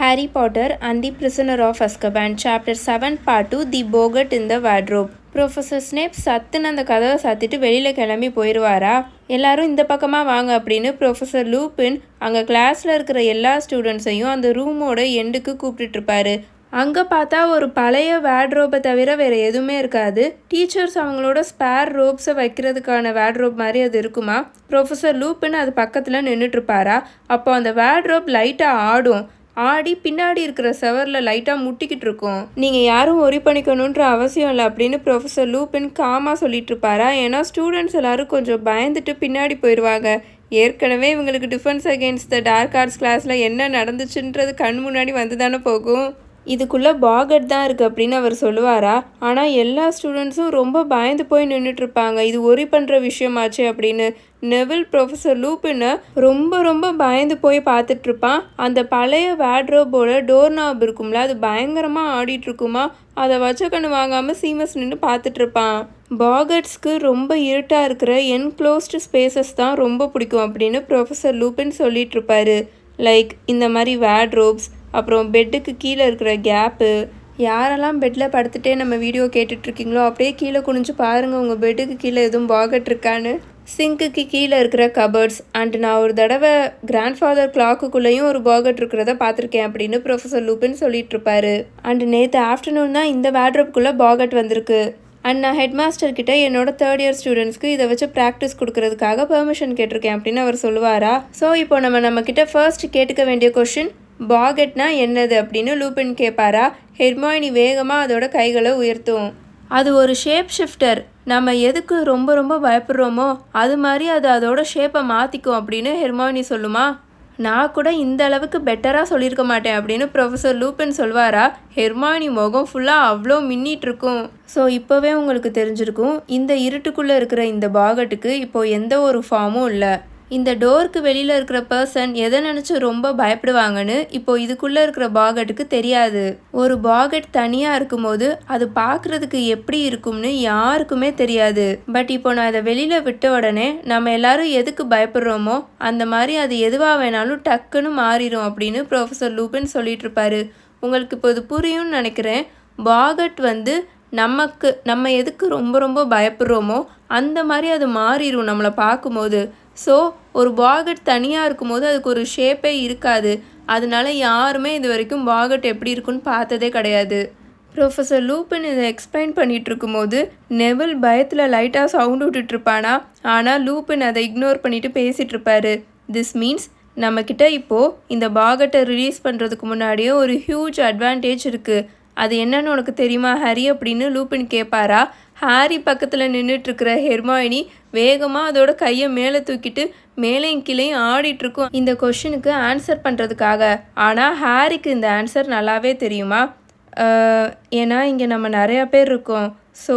Harry Potter and the Prisoner of Azkaban, Chapter 7, Part 2 The Boggart in the Wardrobe. Professor Snape சத்துன்னு அந்த கதவை சாத்திட்டு வெளியில் கிளம்பி போயிடுவாரா எல்லாரும் இந்த பக்கமாக வாங்க அப்படின்னு ப்ரொஃபஸர் லூபின் அங்கே கிளாஸில் இருக்கிற எல்லா ஸ்டூடெண்ட்ஸையும் அந்த ரூமோட எண்டுக்கு கூப்பிட்டுட்ருப்பாரு அங்கே பார்த்தா ஒரு பழைய வேட்ரோப்பை தவிர வேறு எதுவுமே இருக்காது. டீச்சர்ஸ் அவங்களோட ஸ்பேர் ரோப்ஸை வைக்கிறதுக்கான வேட்ரோப் மாதிரி அது இருக்குமா? ப்ரொஃபஸர் லூப்புன்னு அது பக்கத்தில் நின்றுட்டுருப்பாரா அப்போ அந்த வேட்ரோப் லைட்டாக ஆடும். ஆடி பின்னாடி இருக்கிற செவரில் லைட்டாக முட்டிக்கிட்டு இருக்கும் நீங்கள் யாரும் ஒரி பண்ணிக்கணுன்ற அவசியம் இல்லை அப்படின்னு ப்ரொஃபஸர் லூப்பின் காமாக சொல்லிட்டு இருப்பாரா ஏன்னா ஸ்டூடெண்ட்ஸ் எல்லாரும் கொஞ்சம் பயந்துட்டு பின்னாடி போயிடுவாங்க ஏற்கனவே இவங்களுக்கு defence against the dark arts கிளாஸில் என்ன நடந்துச்சுன்றது கண் முன்னாடி வந்து தானே போகும். இதுக்குள்ளே பாகட் தான் இருக்குது அப்படின்னு அவர் சொல்லுவாரா? ஆனால் எல்லா ஸ்டூடெண்ட்ஸும் ரொம்ப பயந்து போய் நின்றுட்டுருப்பாங்க இது ஒரி பண்ணுற விஷயமாச்சு அப்படின்னு. நெவில் ப்ரொஃபஸர் லூப்பின்னு ரொம்ப ரொம்ப பயந்து போய் பார்த்துட்ருப்பான் அந்த பழைய வேட்ரோபோட டோர் நாப் இருக்கும்ல அது பயங்கரமாக ஆடிட்டுருக்குமா? அதை வச்ச கண்ணு வாங்காமல் சீமஸ் நின்று பார்த்துட்ருப்பான் பாகட்ஸ்க்கு ரொம்ப இருட்டாக இருக்கிற என்க்ளோஸ்டு ஸ்பேசஸ் தான் ரொம்ப பிடிக்கும் அப்படின்னு ப்ரொஃபஸர் லூப்பின் சொல்லிகிட்ருப்பாரு லைக் இந்த மாதிரி வேட்ரோப்ஸ் அப்புறம் பெட்டுக்கு கீழே இருக்கிற கேப்பு யாரெல்லாம் பெட்டில் படுத்துகிட்டே நம்ம வீடியோ கேட்டுட்ருக்கீங்களோ அப்படியே கீழே குனிஞ்சு பாருங்கள் உங்கள் பெட்டுக்கு கீழே எதுவும் பாகட் இருக்கான்னு. சிங்க்குக்கு கீழே இருக்கிற கபர்ட்ஸ் அண்ட் நான் ஒரு தடவை கிராண்ட் ஃபாதர் கிளாக்குக்குள்ளேயும் ஒரு பாகட் இருக்கிறத பார்த்துருக்கேன் அப்படின்னு ப்ரொஃபஸர் லூபின் சொல்லிட்டு இருப்பாரு அண்ட் நேற்று ஆஃப்டர்நூன் தான் இந்த வேட்ரப்புக்குள்ளே பாகட் வந்திருக்கு. அண்ட் நான் ஹெட் மாஸ்டர் கிட்ட என்னோட தேர்ட் இயர் ஸ்டூடெண்ட்ஸ்க்கு இதை வச்சு ப்ராக்டிஸ் கொடுக்கறதுக்காக பெர்மிஷன் கேட்டிருக்கேன் அப்படின்னு அவர் சொல்லுவாரா? ஸோ இப்போ நம்ம நம்ம கிட்ட ஃபர்ஸ்ட் கேட்டுக்க வேண்டிய கொஷின் பாகெட்னா என்னது அப்படின்னு லூபின் கேட்பாரா ஹெர்மாயினி வேகமாக அதோட கைகளை உயர்த்தும். அது ஒரு ஷேப் ஷிஃப்டர். நம்ம எதுக்கு ரொம்ப ரொம்ப பயப்படுறோமோ அது மாதிரி அது அதோட ஷேப்பை மாற்றிக்கும் அப்படின்னு ஹெர்மாயினி சொல்லுமா? நான் கூட இந்த அளவுக்கு பெட்டராக சொல்லியிருக்க மாட்டேன் அப்படின்னு ப்ரொஃபஸர் லூப்பன் சொல்வாரா? ஹெர்மாயினி முகம் ஃபுல்லாக அவ்வளோ மின்னிட்டுருக்கும் ஸோ இப்போவே உங்களுக்கு தெரிஞ்சிருக்கும் இந்த இருட்டுக்குள்ளே இருக்கிற இந்த பாகட்டுக்கு இப்போது எந்த ஒரு ஃபார்மும் இல்லை. இந்த டோருக்கு வெளியில் இருக்கிற பர்சன் எதை நினச்சி ரொம்ப பயப்படுவாங்கன்னு இப்போ இதுக்குள்ளே இருக்கிற பாகட்டுக்கு தெரியாது. ஒரு பாகட் தனியாக இருக்கும்போது அது பார்க்குறதுக்கு எப்படி இருக்கும்னு யாருக்குமே தெரியாது. பட் இப்போ நான் அதை வெளியில் விட்ட உடனே நம்ம எல்லாரும் எதுக்கு பயப்படுறோமோ அந்த மாதிரி அது எதுவாக வேணாலும் டக்குன்னு மாறிடும் அப்படின்னு ப்ரொஃபஸர் லூபின் சொல்லிட்டு இருப்பாரு. உங்களுக்கு இப்போ இது புரியும்னு நினைக்கிறேன். பாகட் வந்து நமக்கு நம்ம எதுக்கு ரொம்ப ரொம்ப பயப்படுறோமோ அந்த மாதிரி அது மாறிடும் நம்மளை பார்க்கும்போது. ஸோ ஒரு பாகட் தனியாக இருக்கும்போது அதுக்கு ஒரு ஷேப்பே இருக்காது. அதனால யாருமே இது வரைக்கும் பாகட் எப்படி இருக்குன்னு பார்த்ததே கிடையாது. ப்ரொஃபஸர் லூப்பன் இதை எக்ஸ்பிளைன் பண்ணிகிட்டு இருக்கும்போது நெவில் பயத்தில் லைட்டாக சவுண்ட் விட்டுட்ருப்பானா ஆனால் லூப்பன் அதை இக்னோர் பண்ணிட்டு பேசிகிட்டு இருப்பாரு திஸ் மீன்ஸ் நம்மக்கிட்ட இப்போது இந்த பாகட்டை ரிலீஸ் பண்ணுறதுக்கு முன்னாடியே ஒரு ஹியூஜ் அட்வான்டேஜ் இருக்குது அது என்னன்னு உனக்கு தெரியுமா ஹரி அப்படின்னு லூப்பின் கேட்பாரா ஹாரி பக்கத்தில் நின்றுட்டுருக்கிற ஹெர்மாயினி வேகமாக அதோட கையை மேலே தூக்கிட்டு மேலேயும் கீழேயும் ஆடிட்டுருக்கும் இந்த கொஷினுக்கு ஆன்சர் பண்ணுறதுக்காக ஆனால் ஹாரிக்கு இந்த ஆன்சர் நல்லாவே தெரியுமா? ஏன்னா இங்கே நம்ம நிறையா பேர் இருக்கோம். ஸோ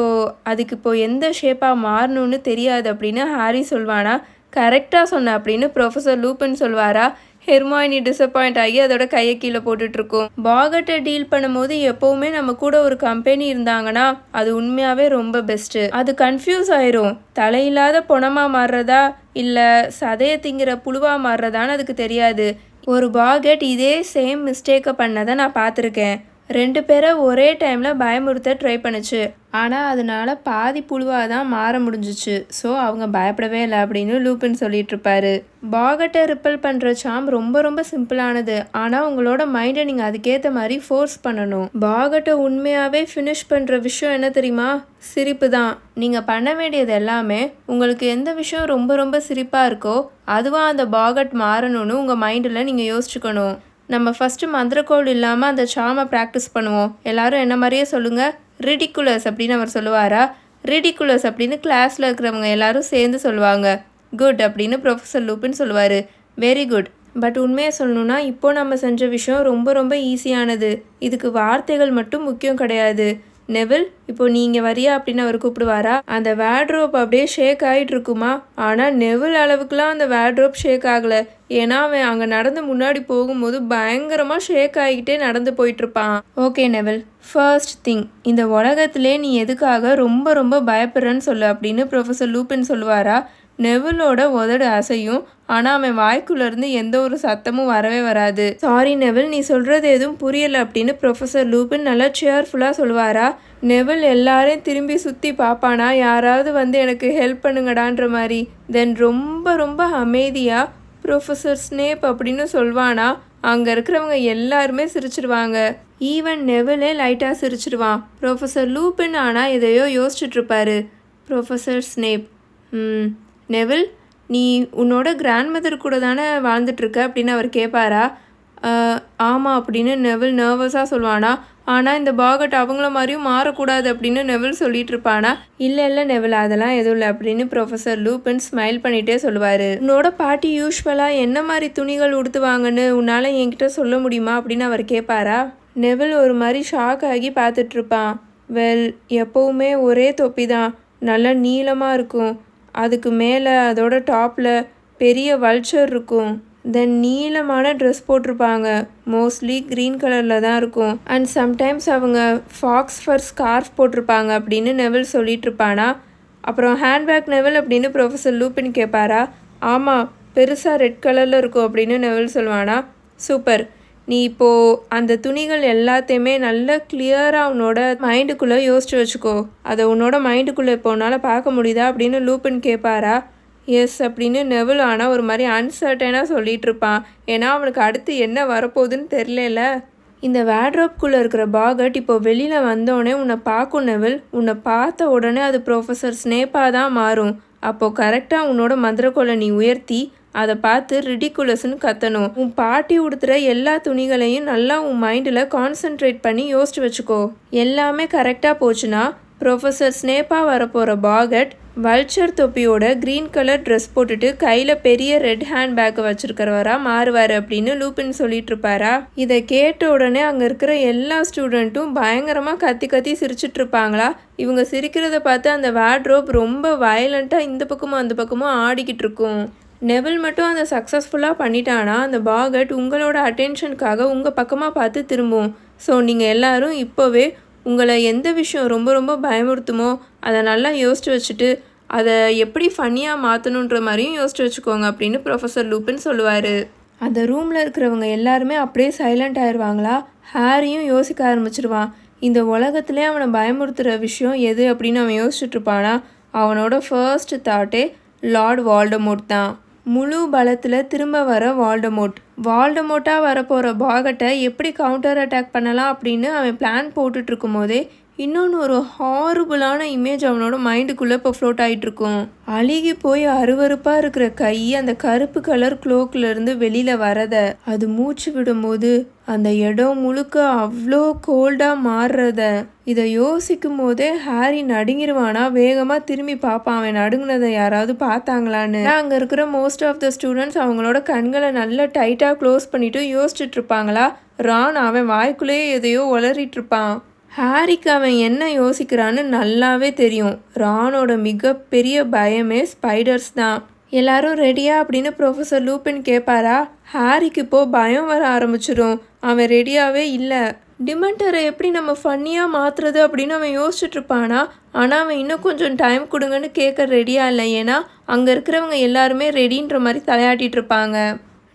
அதுக்கு இப்போ எந்த ஷேப்பாக மாறணும்னு தெரியாது அப்படின்னு ஹாரி சொல்வானா? கரெக்டாக சொன்ன அப்படின்னு ப்ரொஃபஸர் லூப்பன் சொல்வாரா? ஹெர்மாயினி டிசப்பாயிண்ட் ஆகி அதோட கையை கீழே போட்டுட்ருக்கோம். பாகட்டை டீல் பண்ணும்போது எப்போவுமே நம்ம கூட ஒரு கம்பெனி இருந்தாங்கன்னா அது உண்மையாகவே ரொம்ப பெஸ்ட்டு அது கன்ஃபியூஸ் ஆயிரும். தலையில்லாத பொணமாக மாறுறதா? இல்லை சதையை திங்கிற புழுவாக மாறுறதான்னு அதுக்கு தெரியாது. ஒரு பாகெட் இதே சேம் மிஸ்டேக்கை பண்ணதை நான் பார்த்துருக்கேன். ரெண்டு பேரை ஒரே டைமில் பயமுறுத்த ட்ரை பண்ணுச்சு. ஆனால் அதனால் பாதி புழுவாக தான் மாற முடிஞ்சிச்சு. ஸோ அவங்க பயப்படவே இல்லை அப்படின்னு லூப்பின் சொல்லிட்டு இருப்பாரு. பாகட்டை ரிப்பல் பண்ணுற சாம் ரொம்ப ரொம்ப சிம்பிளானது ஆனால் உங்களோட மைண்டை நீங்கள் அதுக்கேற்ற மாதிரி ஃபோர்ஸ் பண்ணணும். பாகட்டை உண்மையாகவே ஃபினிஷ் பண்ணுற விஷயம் என்ன தெரியுமா? சிரிப்பு தான். நீங்கள் பண்ண வேண்டியது எல்லாமே உங்களுக்கு எந்த விஷயம் ரொம்ப ரொம்ப சிரிப்பாக இருக்கோ அதுவாக அந்த பாகட் மாறணும்னு உங்கள் மைண்டில் நீங்கள் யோசிச்சுக்கணும். நம்ம ஃபஸ்ட்டு மந்திரக்கோள் இல்லாமல் அந்த சாமை ப்ராக்டிஸ் பண்ணுவோம். எல்லாரும் என்ன மாதிரியே சொல்லுங்கள் ரிடிக்குலஸ் அப்படின்னு அவர் சொல்லுவாரா? ரிடிக்குலஸ் அப்படின்னு கிளாஸில் இருக்கிறவங்க எல்லாரும் சேர்ந்து சொல்லுவாங்க. குட் அப்படின்னு ப்ரொஃபஸர் லூப்பின்னு சொல்லுவார். வெரி குட் பட் உண்மையை சொல்லணுன்னா இப்போ நம்ம செஞ்ச விஷயம் ரொம்ப ரொம்ப ஈஸியானது இதுக்கு வார்த்தைகள் மட்டும் முக்கியம் கிடையாது. நெவில் இப்போ நீங்கள் வரியா அப்படின்னு அவர் கூப்பிடுவாரா? அந்த வேட்ரோப் அப்படியே ஷேக் ஆகிட்டு இருக்குமா ஆனால் நெவில் அளவுக்குலாம் அந்த வேட்ரோப் ஷேக் ஆகலை. ஏன்னா அவன் அங்கே நடந்து முன்னாடி போகும்போது பயங்கரமாக ஷேக் ஆகிக்கிட்டே நடந்து போயிட்டுருப்பான். ஓகே நெவில் ஃபர்ஸ்ட் திங் இந்த உலகத்திலே நீ எதுக்காக ரொம்ப ரொம்ப பயப்படுறன்னு சொல்லு அப்படின்னு ப்ரொஃபஸர் லூப்பின் சொல்லுவாரா? நெவிலோட உதடு அசையும். ஆனால் அவன் வாய்க்குள்ளேருந்து எந்த ஒரு சத்தமும் வரவே வராது. சாரி நெவில் நீ சொல்கிறது எதுவும் புரியலை அப்படின்னு ப்ரொஃபஸர் லூபின் நல்லா சேர்ஃபுல்லாக சொல்லுவாரா? நெவில் எல்லாரையும் திரும்பி சுற்றி பார்ப்பானா யாராவது வந்து எனக்கு ஹெல்ப் பண்ணுங்கடான்ற மாதிரி. தென் ரொம்ப ரொம்ப அமைதியாக ப்ரொஃபஸர் ஸ்னேப் அப்படின்னு சொல்வானா? அங்கே இருக்கிறவங்க எல்லாருமே சிரிச்சிருவாங்க. ஈவன் நெவிலே லைட்டாக சிரிச்சிருவான். ப்ரொஃபஸர் லூபின் ஆனால் எதையோ யோசிச்சுட்ருப்பாரு ப்ரொஃபஸர் ஸ்னேப் ம் நெவில் நீ உன்னோட கிராண்ட் மதர் கூட தானே வாழ்ந்துட்டுருக்க அப்படின்னு அவர் கேட்பாரா ஆமாம் அப்படின்னு நெவில் நர்வஸாக சொல்லுவானா? ஆனால் இந்த பாகட் அவங்கள மாதிரியும் மாறக்கூடாது அப்படின்னு நெவில் சொல்லிட்டு இருப்பானா இல்லை இல்லை நெவில் அதெல்லாம் எதுவும் இல்லை அப்படின்னு ப்ரொஃபஸர் லூபின் ஸ்மைல் பண்ணிகிட்டே சொல்லுவார். உன்னோட பாட்டி யூஸ்வலாக என்ன மாதிரி துணிகள் உடுத்துவாங்கன்னு உன்னால் என்கிட்ட சொல்ல முடியுமா அப்படின்னு அவர் கேட்பாரா நெவில் ஒரு மாதிரி ஷாக் ஆகி பார்த்துட்ருப்பான் வெல் எப்போவுமே ஒரே தொப்பி தான் நல்லா நீளமாக இருக்கும். அதுக்கு மேலே அதோட டாப்பில் பெரிய வல்ச்சர் இருக்கும். தென் நீளமான ட்ரெஸ் போட்டிருப்பாங்க. மோஸ்ட்லி க்ரீன் கலரில் தான் இருக்கும். அண்ட் சம்டைம்ஸ் அவங்க ஃபாக்ஸ் ஃபர் ஸ்கார்ஃப் போட்டிருப்பாங்க அப்படின்னு நெவல் சொல்லிட்டு இருப்பானா அப்புறம் ஹேண்ட்பேக் நெவல் அப்படின்னு ப்ரொஃபஸர் லூப்பின் கேட்பாரா ஆமாம் பெருசாக ரெட் கலரில் இருக்கும் அப்படின்னு நெவல் சொல்லுவானா சூப்பர் நீ இப்போது அந்த துணிகள் எல்லாத்தையுமே நல்லா கிளியராக உன்னோட மைண்டுக்குள்ளே யோசிச்சு வச்சுக்கோ. அதை உன்னோட மைண்டுக்குள்ளே இப்போ உன்னால் பார்க்க முடியுதா அப்படின்னு லூப்பின் கேட்பாரா எஸ் அப்படின்னு நெவில் ஆனால் ஒரு மாதிரி அன்சர்டனாக சொல்லிகிட்டு இருப்பான் ஏன்னா அவனுக்கு அடுத்து என்ன வரப்போகுதுன்னு தெரிலல இந்த வேட்ரோப்குள்ளே இருக்கிற பாகட் இப்போ வெளியில் வந்தோடனே உன்னை பார்க்கும் நெவில். உன்னை பார்த்த உடனே அது ப்ரொஃபஸர் ஸ்னேப்பாக தான் மாறும். அப்போது கரெக்டாக உன்னோட மந்திரக்கோலை நீ உயர்த்தி அதை பார்த்து ரிடிக்குலஸ்னு கத்தணும். உன் பாட்டி உடுத்துகிற எல்லா துணிகளையும் நல்லா உன் மைண்டில் கான்சென்ட்ரேட் பண்ணி யோசிச்சு வச்சுக்கோ. எல்லாமே கரெக்டாக போச்சுன்னா ப்ரொஃபஸர் ஸ்னேப்பாக வரப்போகிற பாகட் வல்ச்சர் தொப்பியோட க்ரீன் கலர் ட்ரெஸ் போட்டுட்டு கையில் பெரிய ரெட் ஹேண்ட் பேக் வச்சுருக்கிறவரா மாறுவார் அப்படின்னு லூப்பின் சொல்லிட்டு இருப்பாரா? இதை கேட்ட உடனே அங்கே இருக்கிற எல்லா ஸ்டூடெண்ட்டும் பயங்கரமாக கத்தி கத்தி சிரிச்சிட்டு இருப்பாங்களா? இவங்க சிரிக்கிறத பார்த்து அந்த வேட்ரோப் ரொம்ப வயலண்ட்டாக இந்த பக்கமும் அந்த பக்கமும் ஆடிக்கிட்டு இருக்கும். நெவில் மட்டும் அதை சக்ஸஸ்ஃபுல்லாக பண்ணிட்டானா அந்த பாகட் உங்களோட அட்டென்ஷனுக்காக உங்கள் பக்கமாக பார்த்து திரும்பும். ஸோ நீங்கள் எல்லாரும் இப்போவே உங்களை எந்த விஷயம் ரொம்ப ரொம்ப பயமுறுத்துமோ அதை நல்லா யோசிச்சு வச்சுட்டு அதை எப்படி ஃபன்னியாக மாற்றணுன்ற மாதிரியும் யோசிச்சு வச்சுக்கோங்க அப்படின்னு ப்ரொஃபஸர் லூப்பின் சொல்லுவார். அந்த ரூமில் இருக்கிறவங்க எல்லாருமே அப்படியே சைலண்ட் ஆயிடுவாங்களா ஹாரியும் யோசிக்க ஆரம்பிச்சிருவான். இந்த உலகத்துலேயே அவனை பயமுறுத்துகிற விஷயம் எது அப்படின்னு அவன் யோசிச்சுட்ருப்பானா அவனோட ஃபர்ஸ்ட் தாட்டே லார்ட் வால்டமோட் தான். முழு பலத்தில் திரும்ப வர வால்டமோட் வால்டமோட்டாக வரப்போகிற பாகட்டை எப்படி கவுண்டர் அட்டாக் பண்ணலாம் அப்படின்னு அவன் பிளான் போட்டுட்ருக்கும் போதே இன்னொன்று ஒரு ஹாரிபிளான இமேஜ் அவனோட மைண்டுக்குள்ளே இப்போ ஃப்ளோட் ஆகிட்டுருக்கும் அழுகி போய் அருவருப்பாக இருக்கிற கை அந்த கருப்பு கலர் cloakல வெளியில் வரத அது மூச்சு விடும்போது அந்த இடம் முழுக்க அவ்வளோ கோல்டாக மாறுறத இதை யோசிக்கும் போதே ஹாரி நடுங்கிருவானா வேகமாக திரும்பி பார்ப்பான் அவன் நடுங்கினதை யாராவது பார்த்தாங்களான்னு. அங்கே இருக்கிற மோஸ்ட் ஆஃப் த ஸ்டூடெண்ட்ஸ் அவங்களோட கண்களை நல்லா டைட்டாக க்ளோஸ் பண்ணிவிட்டு யோசிச்சுட்டு இருப்பாங்களா? ரான் அவன் வாய்க்குள்ளேயே எதையோ உளறிட்டு இருப்பான் ஹாரிக்கு அவன் என்ன யோசிக்கிறான்னு நல்லாவே தெரியும். ரானோட மிகப்பெரிய பயமே ஸ்பைடர்ஸ் தான். எல்லாரும் ரெடியா அப்படின்னு ப்ரொஃபஸர் லூபின் கேட்பாரா ஹாரிக்கு இப்போ பயம் வர ஆரம்பிச்சிடும் அவன் ரெடியாவே இல்லை. டிமெண்டரை எப்படி நம்ம ஃபன்னியாக மாற்றுறது அப்படின்னு அவன் யோசிச்சுட்டு இருப்பானா? ஆனால் அவன் இன்னும் கொஞ்சம் டைம் கொடுங்கன்னு கேட்க ரெடியாக இல்லை. ஏன்னா அங்கே இருக்கிறவங்க எல்லாருமே ரெடின்ற மாதிரி தலையாட்டிகிட்டு இருப்பாங்க.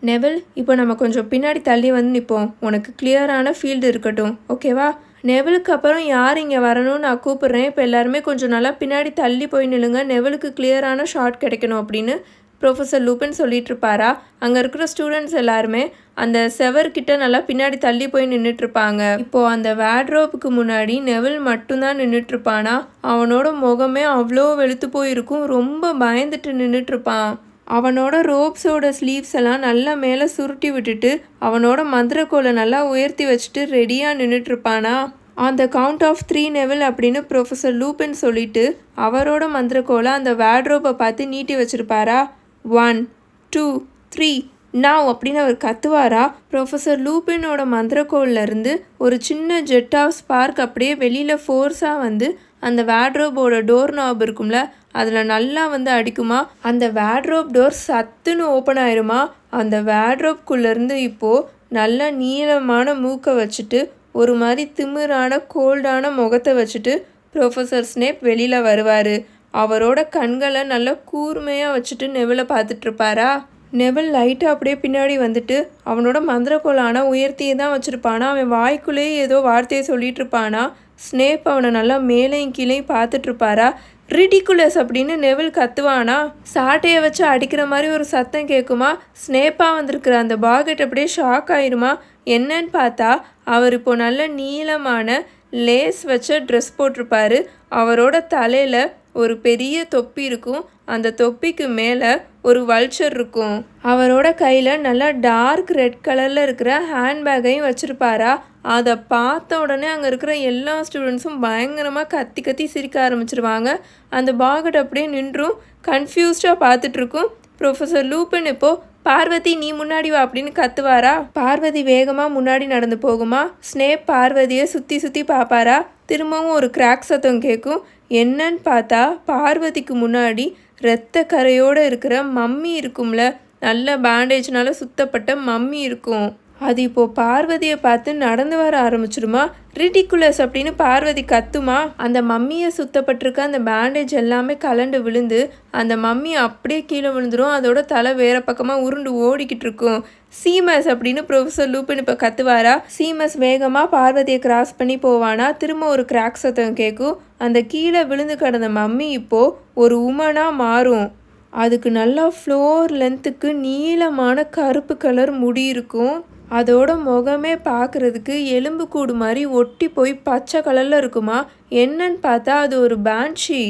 நெவில் இப்போ நம்ம கொஞ்சம் பின்னாடி தள்ளி வந்து நிற்போம் உனக்கு கிளியரான ஃபீல்டு இருக்கட்டும். ஓகேவா நெவலுக்கு அப்புறம் யார் இங்கே வரணும்னு நான் கூப்பிட்றேன். இப்போ எல்லாருமே கொஞ்சம் நல்லா பின்னாடி தள்ளி போய் நில்லுங்க. நெவலுக்கு கிளியரான ஷாட் கிடைக்கணும் அப்படின்னு ப்ரொஃபஸர் லூப்பின் சொல்லிட்டு இருப்பாரா? அங்கே இருக்கிற ஸ்டூடெண்ட்ஸ் எல்லாருமே அந்த செவர்கிட்ட நல்லா பின்னாடி தள்ளி போய் நின்றுட்டுருப்பாங்க இப்போது அந்த வேட்ரோப்புக்கு முன்னாடி நெவில் மட்டும்தான் நின்றுட்டுருப்பானா அவனோட முகமே அவ்வளோ வெளுத்து போயிருக்கும். ரொம்ப பயந்துட்டு நின்றுட்டுருப்பான் அவனோட ரோப்ஸோட ஸ்லீவ்ஸ் எல்லாம் நல்லா மேலே சுருட்டி விட்டுட்டு அவனோட மந்திரக்கோலை நல்லா உயர்த்தி வச்சுட்டு ரெடியாக நின்றுட்டுருப்பானா அந்த கவுண்ட் ஆஃப் த்ரீ நெவில் அப்படின்னு ப்ரொஃபஸர் லூபின் சொல்லிட்டு அவரோட மந்திரக்கோலை அந்த வேட்ரோப்பை பார்த்து நீட்டி வச்சிருப்பாரா? ஒன் டூ த்ரீ நாவ் அப்படின்னு அவர் கத்துவாரா? ப்ரொஃபஸர் லூபினோட மந்திரக்கோல்லேருந்து ஒரு சின்ன ஜெட் ஆஃப் ஸ்பார்க் அப்படியே வெளியில் ஃபோர்ஸாக வந்து அந்த வேட்ரோபோட டோர் நாப் இருக்கும்ல அதில் நல்லா வந்து அடிக்குமா? அந்த வேட்ரோப் டோர் சத்துன்னு ஓப்பன் ஆயிருமா? அந்த வேட்ரோப்குள்ளேருந்து இப்போது நல்ல நீளமான மூக்கை வச்சுட்டு ஒரு மாதிரி திமிரான கோல்டான முகத்தை வச்சுட்டு ப்ரொஃபஸர் ஸ்னேப் வெளியில் வருவார். அவரோட கண்களை நல்லா கூர்மையாக வச்சுட்டு நெவிலை பார்த்துட்ருப்பாரா? நெவல் நெவில் லைட்டாக அப்படியே பின்னாடி வந்துட்டு அவனோட மந்திரக்கோளான உயர்த்தியே தான் வச்சுருப்பானா? அவன் வாய்க்குள்ளேயே ஏதோ வார்த்தையை சொல்லிட்டு இருப்பானா ஸ்னேப் அவனை நல்லா மேலேயும் கீழே பார்த்துட்ருப்பாரா? ரிடிகுலஸ் அப்படின்னு நெவில் கத்துவானா? சாட்டையை வச்சு அடிக்கிற மாதிரி ஒரு சத்தம் கேட்குமா ஸ்னேப்பாக வந்திருக்கிற அந்த பாக்கெட் அப்படியே ஷாக் ஆயிருமா? என்னன்னு பார்த்தா அவர் இப்போ நல்ல நீளமான லேஸ் வச்ச ட்ரெஸ் போட்டிருப்பாரு. அவரோட தலையில் ஒரு பெரிய தொப்பி இருக்கும். அந்த தொப்பிக்கு மேலே ஒரு வல்ச்சர் இருக்கும். அவரோட கையில் நல்லா டார்க் ரெட் கலரில் இருக்கிற ஹேண்ட்பேக்கையும் வச்சுருப்பாரா? அதை பார்த்த உடனே அங்கே இருக்கிற எல்லா ஸ்டூடெண்ட்ஸும் பயங்கரமாக கத்தி கத்தி சிரிக்க ஆரம்பிச்சிருவாங்க. அந்த பாகட் அப்படியே நின்றும். கன்ஃபியூஸ்டாக பார்த்துட்ருக்கும் ப்ரொஃபஸர் லூப்பன் இப்போது பார்வதி நீ முன்னாடி வா அப்படின்னு கத்துவாரா? பார்வதி வேகமாக முன்னாடி நடந்து போகுமா? ஸ்னேப் பார்வதியை சுற்றி சுற்றி பார்ப்பாரா திரும்பவும் ஒரு கிராக் சத்தம் கேட்கும். என்னன்னு பார்த்தா பார்வதிக்கு முன்னாடி இரத்த கரையோடு இருக்கிற மம்மி இருக்கும்ல. நல்ல பேண்டேஜ்னால சுத்தப்பட்ட மம்மி இருக்கும். அது இப்போ பார்வதியை பார்த்து நடந்து வர ஆரம்பிச்சிருமா? ரிடிகுலஸ் அப்படின்னு பார்வதி கத்துமா? அந்த மம்மியை சுத்தப்பட்டிருக்க அந்த பேண்டேஜ் எல்லாமே கலண்டு விழுந்து அந்த மம்மி அப்படியே கீழே விழுந்துடும் அதோட தலை வேற பக்கமாக உருண்டு ஓடிக்கிட்டு இருக்கும். சீமஸ் அப்படின்னு ப்ரொஃபஸர் லூப்பின் இப்போ கத்துவாரா? சீமஸ் வேகமாக பார்வதியை கிராஸ் பண்ணி போவானா? திரும்ப ஒரு கிராக் சத்தம் கேட்கும் அந்த கீழே விழுந்து கிடந்த மம்மி இப்போது ஒரு உமனாக மாறும். அதுக்கு நல்லா ஃப்ளோர் லென்த்துக்கு நீளமான கருப்பு கலர் முடி இருக்கும். அதோட முகமே பார்க்குறதுக்கு எலும்பு கூடு மாதிரி ஒட்டி போய் பச்சை கலரில் இருக்குமா? என்னன்னு பார்த்தா அது ஒரு பேன்ஷி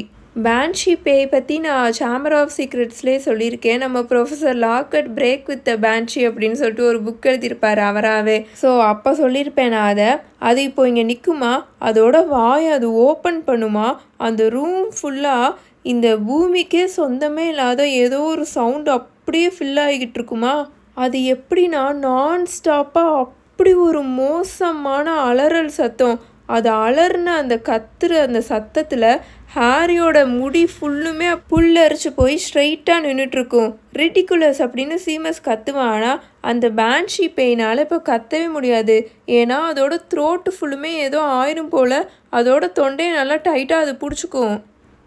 பேன்ஷி பேய் பற்றி நான் சாம்பர் ஆஃப் சீக்ரெட்ஸ்லேயே சொல்லியிருக்கேன். நம்ம professor Lockhart break with the banshee அப்படின்னு சொல்லிட்டு ஒரு புக் எழுதியிருப்பார் அவராகவே ஸோ அப்போ சொல்லியிருப்பேன் நான் அதை. அது இப்போ இங்கே நிற்குமா அதோட வாய் அது ஓப்பன் பண்ணுமா? அந்த ரூம் ஃபுல்லாக இந்த பூமிக்கே சொந்தமே இல்லாத ஏதோ ஒரு சவுண்டு அப்படியே ஃபில் ஆகிக்கிட்டு இருக்குமா? அது எப்படின்னா நான் ஸ்டாப்பாக அப்படி ஒரு மோசமான அலறல் சத்தம். அது அலர்ன அந்த கத்துற அந்த சத்தத்தில் ஹாரியோட முடி ஃபுல்லுமே புல்லரிச்சு போய் ஸ்ட்ரைட்டாக நின்றுட்டுருக்கும் ரிட்டிகுலஸ் அப்படின்னு சீமஸ் கத்துவானா. அந்த பேன்ஷி பெயினால் இப்போ கத்தவே முடியாது. ஏன்னா அதோட த்ரோட்டு ஃபுல்லுமே ஏதோ ஆயிரும் போல். அதோட தொண்டையை நல்லா டைட்டாக அது பிடிச்சிக்கும்.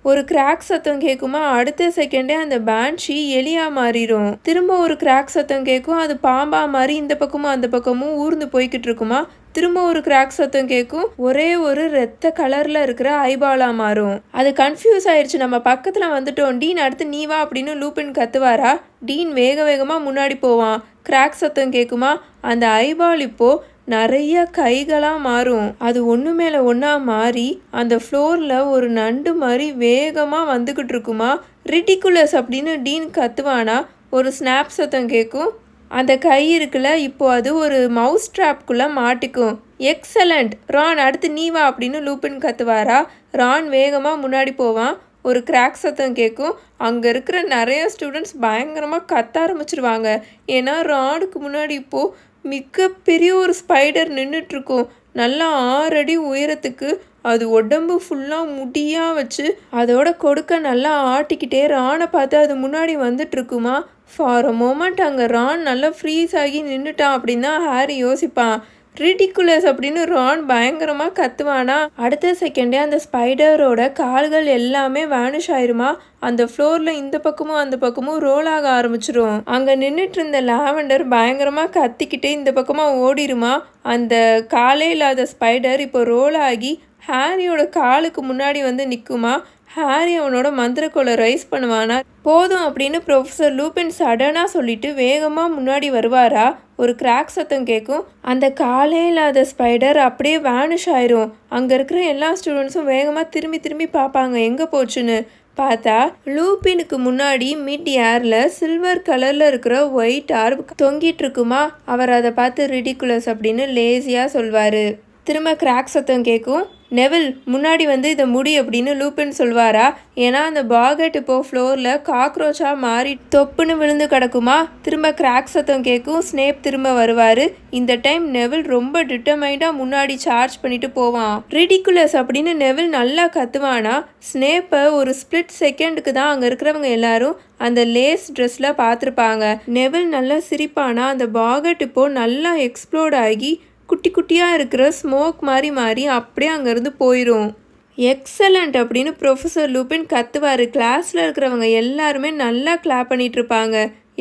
ஒரு கிராக் சத்தம் கேட்குமா அடுத்த செகண்டே அந்த பேன்ஷி எலியா மாறிடும் திரும்ப ஒரு கிராக் சத்தம் கேட்கும் அது பாம்பா மாதிரி இந்த பக்கமும் அந்த பக்கமும் ஊர்ந்து போய்கிட்டு இருக்குமா? திரும்ப ஒரு கிராக் சத்தம் கேட்கும் ஒரே ஒரு ரெத்த கலர்ல இருக்கிற ஐபாலா மாறும். அது கன்ஃபியூஸ் ஆயிடுச்சு நம்ம பக்கத்துல வந்துட்டோம். டீன் அடுத்து நீ வா அப்படின்னு லூப்பின் கத்துவாரா? டீன் வேக வேகமா முன்னாடி போவான். கிராக் சத்தம் கேட்குமா அந்த ஐபால் இப்போ நிறைய கைகளாக மாறும். அது ஒன்று மேலே ஒன்றா மாறி அந்த ஃப்ளோரில் ஒரு நண்டு மாதிரி வேகமாக வந்துக்கிட்டு இருக்குமா? ரிட்டிகுலஸ் அப்படின்னு டீன் கத்துவானா? ஒரு ஸ்னாப் சத்தம் கேட்கும் அந்த கை இருக்குல்ல இப்போ அது ஒரு மவுஸ் ட்ராப்குள்ளே மாட்டிக்கும். எக்ஸலண்ட் ரான் அடுத்து நீ வா அப்படின்னு லூப்பின் கத்துவாரா? ரான் வேகமாக முன்னாடி போவான். ஒரு கிராக் சத்தம் கேட்கும் அங்கே இருக்கிற நிறைய ஸ்டூடெண்ட்ஸ் பயங்கரமாக கத்த ஆரம்பிச்சிருவாங்க. ஏன்னா ரானுக்கு முன்னாடி இப்போது மிகப்பெரிய ஒரு ஸ்பைடர் நின்றுட்டுருக்கும் நல்லா ஆறடி உயரத்துக்கு அது உடம்பு ஃபுல்லாக முடியாக வச்சு அதோட கொடுக்க நல்லா ஆட்டிக்கிட்டே ரானை பார்த்து அது முன்னாடி வந்துட்டுருக்குமா? ஃபார் அ மோமெண்ட் அங்கே ரான் நல்லா ஃப்ரீஸ் ஆகி நின்றுட்டான் அப்படின்னு தான் ஹாரி யோசிப்பான். ரிடிகுலஸ் அப்படின்னு ரான் பயங்கரமாக கத்துவானா? அடுத்த செகண்டே அந்த ஸ்பைடரோட கால்கள் எல்லாமே வேனிஷ் ஆயிருமா? அந்த ஃப்ளோரில் இந்த பக்கமும் அந்த பக்கமும் ரோல் ஆக ஆரம்பிச்சிரும். அங்கே நின்றுட்டு இருந்த லாவெண்டர் பயங்கரமாக கத்திக்கிட்டே இந்த பக்கமாக ஓடிருமா? அந்த காலே இல்லாத ஸ்பைடர் இப்போ ரோல் ஆகி ஹாரியோட காலுக்கு முன்னாடி வந்து நிற்குமா ஹாரி அவனோட மந்திரக்கோளை ரைஸ் பண்ணுவானா? போதும் அப்படின்னு ப்ரொஃபஸர் லூபின் சடனாக சொல்லிட்டு வேகமாக முன்னாடி வருவாரா? ஒரு கிராக் சத்தம் கேட்கும் அந்த காலே இல்லாத ஸ்பைடர் அப்படியே வேனிஷ் ஆயிரும். அங்கே இருக்கிற எல்லா ஸ்டூடெண்ட்ஸும் வேகமாக திரும்பி திரும்பி பார்ப்பாங்க எங்கே போச்சுன்னு? பார்த்தா லூப்பினுக்கு முன்னாடி மிட் ஏரில் சில்வர் கலரில் இருக்கிற ஒயிட் ஆர்ப் தொங்கிட்டு இருக்குமா? அவர் அதை பார்த்து ரிடிகுலஸ் அப்படின்னு லேசியாக சொல்வார். திரும்ப கிராக் சத்தம் கேட்கும் நெவில் முன்னாடி வந்து இதை முடி அப்படின்னு லூப்பின் சொல்வாரா? ஏன்னா அந்த பாகெட் இப்போ ஃப்ளோரில் காக்ரோச்சாக மாறி தொப்புன்னு விழுந்து கிடக்குமா? திரும்ப கிராக் சத்தம் கேட்கும் ஸ்னேப் திரும்ப வருவார். இந்த டைம் நெவில் ரொம்ப டிட்டர்மைண்டாக முன்னாடி சார்ஜ் பண்ணிட்டு போவான். ரிடிகுலஸ் அப்படின்னு நெவில் நல்லா கத்துவானா? ஸ்னேப்பை ஒரு ஸ்பிளிட் செகண்டுக்கு தான் அங்கே இருக்கிறவங்க எல்லாரும் அந்த லேஸ் ட்ரெஸ்ஸில் பார்த்துருப்பாங்க. நெவில் நல்லா சிரிப்பானா? அந்த பாகெட் இப்போ நல்லா எக்ஸ்ப்ளோர்ட் ஆகி குட்டி குட்டியாக இருக்கிற ஸ்மோக் மாதிரி மாறி அப்படியே அங்கேருந்து போயிடும் எக்ஸலண்ட் அப்படின்னு ப்ரொஃபஸர் லூபின் கத்துவார். கிளாஸில் இருக்கிறவங்க எல்லாருமே நல்லா clap பண்ணிகிட்ருப்பாங்க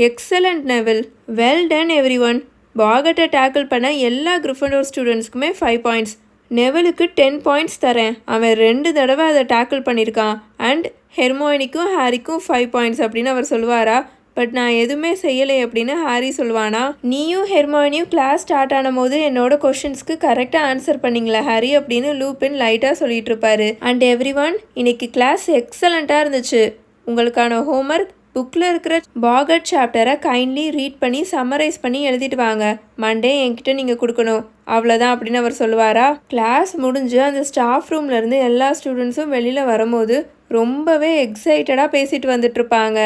excellent Neville well done every one பாகட்டை tackle பண்ண எல்லா கிரிஃபண்டோர் ஸ்டூடெண்ட்ஸ்க்குமே ஃபைவ் பாயிண்ட்ஸ் நெவலுக்கு டென் பாயிண்ட்ஸ் தரேன். அவன் ரெண்டு தடவை அதை டேக்கிள் பண்ணியிருக்கான். அண்ட் ஹெர்மோனிக்கும் ஹாரிக்கும் ஃபைவ் பாயிண்ட்ஸ் அப்படின்னு அவர் சொல்லுவாரா? பட் நான் எதுவுமே செய்யலை அப்படின்னு ஹாரி சொல்லுவானா நீயும் ஹெர்மானியும் கிளாஸ் ஸ்டார்ட் ஆன போது என்னோட கொஷின்ஸ்க்கு கரெக்டாக ஆன்சர் பண்ணிங்களா ஹாரி அப்படின்னு லூப்பின் லைட்டாக சொல்லிட்டு இருப்பாரு அண்ட் எவ்ரி ஒன் இன்னைக்கு கிளாஸ் எக்ஸலண்ட்டாக இருந்துச்சு. உங்களுக்கான ஹோம்ஒர்க் புக்கில் இருக்கிற பாகட் சாப்டரை கைண்ட்லி ரீட் பண்ணி சம்மரைஸ் பண்ணி எழுதிட்டு வாங்க. மண்டே என்கிட்ட நீங்கள் கொடுக்கணும். அவ்வளோதான் அப்படின்னு அவர் சொல்லுவாரா? கிளாஸ் முடிஞ்சு அந்த ஸ்டாஃப் ரூம்லேருந்து எல்லா ஸ்டூடெண்ட்ஸும் வெளியில் வரும்போது ரொம்பவே எக்ஸைட்டடாக பேசிட்டு வந்துட்டு இருப்பாங்க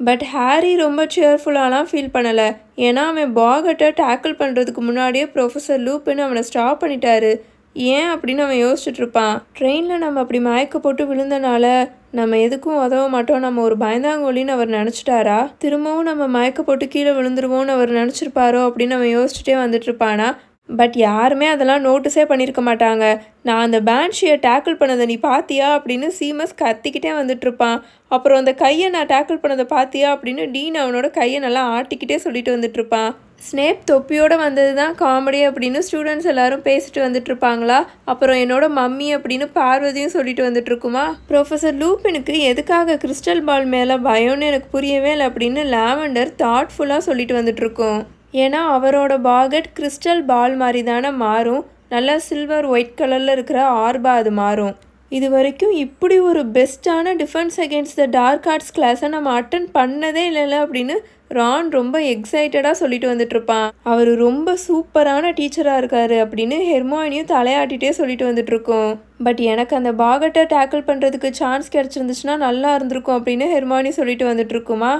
பட் ஹாரி ரொம்ப சேர்ஃபுல்லாலாம் ஃபீல் பண்ணலை. ஏன்னா அவன் பாகட்டை டேக்கிள் பண்ணுறதுக்கு முன்னாடியே ப்ரொஃபஸர் லூப்புன்னு அவனை ஸ்டாப் பண்ணிட்டாரு. ஏன் அப்படின்னு அவன் யோசிச்சுட்டு இருப்பான். ட்ரெயினில் நம்ம அப்படி மயக்க போட்டு விழுந்தனால நம்ம எதுக்கும் உதவ மாட்டோம். நம்ம ஒரு பயந்தாங்கோலின்னு அவர் நினச்சிட்டாரா? திரும்பவும் நம்ம மயக்க போட்டு கீழே விழுந்துருவோம்னு அவர் நினச்சிருப்பாரோ அப்படின்னு அவன் யோசிச்சுட்டே வந்துட்டு இருப்பானா? பட் யாருமே அதெல்லாம் நோட்டீஸே பண்ணியிருக்க மாட்டாங்க. நான் அந்த பேன்ஷியை டேக்கிள் பண்ணதை நீ பாத்தியா? அப்படின்னு சீமஸ் கத்திக்கிட்டே வந்துட்டுருப்பான். அப்புறம் அந்த கையை நான் டேக்கிள் பண்ணதை பாத்தியா? அப்படின்னு டீன் அவனோட கையை நல்லா ஆட்டிக்கிட்டே சொல்லிட்டு வந்துட்டுருப்பான். ஸ்னேப் தொப்பியோடு வந்தது தான் காமெடி அப்படின்னு ஸ்டூடெண்ட்ஸ் எல்லாரும் பேசிட்டு வந்துட்டு இருப்பாங்களா அப்புறம் என்னோட மம்மி அப்படின்னு பார்வதியும் சொல்லிட்டு வந்துட்டு இருக்குமா ப்ரொஃபஸர் லூப்பினுக்கு எதுக்காக கிறிஸ்டல் பால் மேலே பயம்னு எனக்கு புரியவே இல்லை அப்படின்னு லாவெண்டர் தாட்ஃபுல்லாக சொல்லிட்டு வந்துட்டு இருக்கோம் ஏன்னா அவரோட பாகட் கிறிஸ்டல் பால் மாதிரி தானே மாறும். நல்லா சில்வர் ஒயிட் கலரில் இருக்கிற ஆர்பா அது மாறும். இது வரைக்கும் இப்படி ஒரு பெஸ்ட்டான defence against the dark arts கிளாஸை நம்ம அட்டன் பண்ணதே இல்லைல்ல அப்படின்னு ரான் ரொம்ப எக்ஸைட்டடாக சொல்லிட்டு வந்துட்டு இருப்பான் அவர் ரொம்ப சூப்பரான டீச்சராக இருக்காரு அப்படின்னு ஹெர்மானியும் தலையாட்டிகிட்டே சொல்லிட்டு வந்துட்டுருக்கோம் பட் எனக்கு அந்த பாகட்டை டேக்கிள் பண்ணுறதுக்கு சான்ஸ் கிடச்சிருந்துச்சுன்னா நல்லா இருந்திருக்கும் அப்படின்னு ஹெர்மானி சொல்லிட்டு வந்துட்டுருக்குமா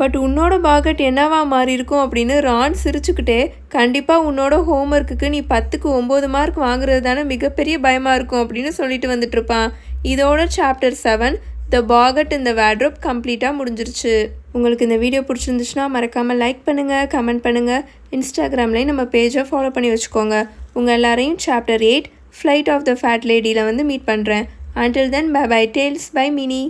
பட் உன்னோட பாகட் என்னவா மாறி இருக்கும் அப்படின்னு ரான் சிரிச்சுக்கிட்டே கண்டிப்பாக உன்னோட ஹோம்ஒர்க்குக்கு நீ பத்துக்கு ஒம்பது மார்க் வாங்குறது தானே மிகப்பெரிய பயமாக இருக்கும் அப்படின்னு சொல்லிட்டு வந்துட்டு இருப்பான். இதோட சாப்டர் செவன் த பாகட் இந்த வேட்ரோப் கம்ப்ளீட்டாக முடிஞ்சிருச்சு. உங்களுக்கு இந்த வீடியோ பிடிச்சிருந்துச்சுன்னா மறக்காமல் லைக் பண்ணுங்கள் கமெண்ட் பண்ணுங்கள் இன்ஸ்டாகிராம்லேயும் நம்ம பேஜை ஃபாலோ பண்ணி வச்சுக்கோங்க. உங்கள் எல்லாரையும் chapter eight flight of the fat லேடியில் வந்து மீட் பண்ணுறேன் until then bye bye tales by Mini